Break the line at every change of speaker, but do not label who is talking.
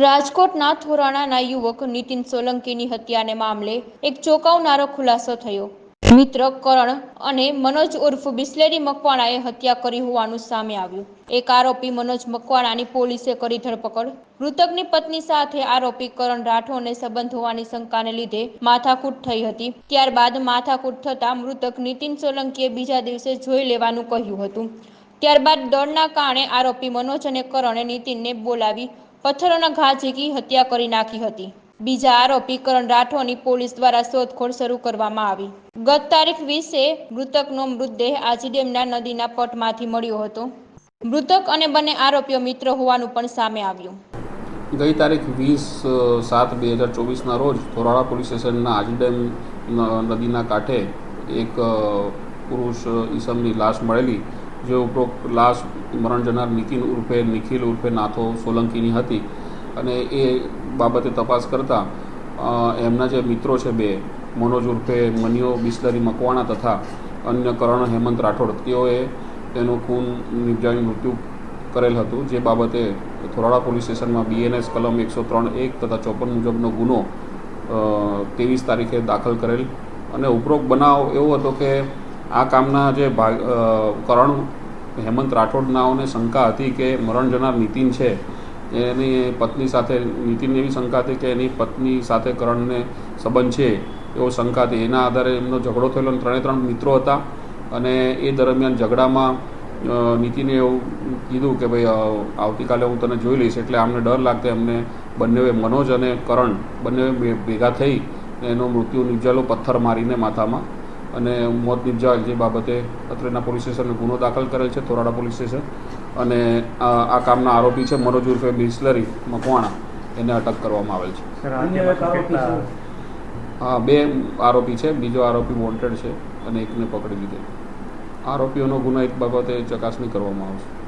રાજકોટના થોરાણાના યુવક નીતિન સોલંકીની હત્યાને મામલે એક ચોંકાવનારો ખુલાસો થયો. મિત્ર કરણ અને મનોજ ઉર્ફ બિસ્લેરી મકવાણાએ હત્યા કરી હોવાનું સામે આવ્યું. એક આરોપી મનોજ મકવાણાની પોલીસે કરી ધરપકડ. મૃતકની પત્ની સાથે આરોપી કરણ રાઠોડને સંબંધ હોવાની શંકાને લીધે માથાકૂટ થઈ હતી. ત્યારબાદ માથાકૂટ થતાં મૃતક નીતિન સોલંકીએ બીજા દિવસે જોઈ લેવાનું કહ્યું હતું. ત્યારબાદ દળના કારણે આરોપી મનોજ અને કરણે નીતિનને બોલાવી પથ્થરોના ઘા ઝીકી હત્યા કરી નાખી હતી. બીજા આરોપી કરણ રાઠોડની પોલીસ દ્વારા શોધખોળ શરૂ કરવામાં આવી. ગત તારીખ વીસે મૃતકનો મૃતદેહ આજીડેમના નદીના પટમાંથી મળ્યો હતો. મૃતક અને બંને આરોપીઓ મિત્ર હોવાનું પણ સામે આવ્યું.
ગઈ તારીખ વીસ સાત બે હજાર ચોવીસના રોજ ધોરાળા પોલીસ સ્ટેશનના આજીડેમ નદીના કાંઠે એક પુરુષ ઈસમની લાશ મળેલી. જે ઉપરોક્ત લાશ મરણ જનાર નીતિન ઉર્ફે નિખિલ ઉર્ફે નાથો સોલંકીની હતી અને એ બાબતે તપાસ કરતાં એમના જે મિત્રો છે બે, મનોજ ઉર્ફે મનિયો બિસ્લરી મકવાણા તથા અન્ય કરણ હેમંત રાઠોડ, તેઓએ તેનું ખૂન નિપજાવી મૃત્યુ કરેલ હતું, જે બાબતે થોરાડા પોલીસ સ્ટેશનમાં બીએનએસ કલમ એકસો ત્રણ એક તથા ચોપન મુજબનો ગુનો ત્રેવીસ તારીખે દાખલ કરેલ. અને ઉપરોક્ત બનાવ એવો હતો કે આ કામના જે ભાગ કરણ હેમંત રાઠોડનાઓને શંકા હતી કે મરણ જનાર નીતિન છે, એની પત્ની સાથે, નીતિનને એવી શંકા હતી કે એની પત્ની સાથે કરણને સંબંધ છે, એવો શંકા હતી. એના આધારે એમનો ઝઘડો થયેલો અને ત્રણે ત્રણ મિત્રો હતા અને એ દરમિયાન ઝઘડામાં નીતિને એવું કીધું કે ભાઈ આવતીકાલે હું તને જોઈ લઈશ, એટલે આમને ડર લાગતો, એમને બંનેએ મનોજ અને કરણ બંને ભેગા થઈ, એનો મૃત્યુ નિપજાલો પથ્થર મારીને માથામાં અને મોત નિપજાવેલ જે બાબતે અત્રેના પોલીસ સ્ટેશને ગુનો દાખલ કરેલ છે થોરાડા પોલીસ સ્ટેશન. અને આ આ કામના આરોપી છે મનોજ ઉર્ફે બિસ્લરી મકવાણા. એને અટક કરવામાં આવેલ
છે?
હા બે આરોપી છે. બીજો આરોપી વોન્ટેડ છે અને એકને પકડી લીધેલ. આરોપીઓનો ગુનો એક બાબતે ચકાસણી કરવામાં આવશે.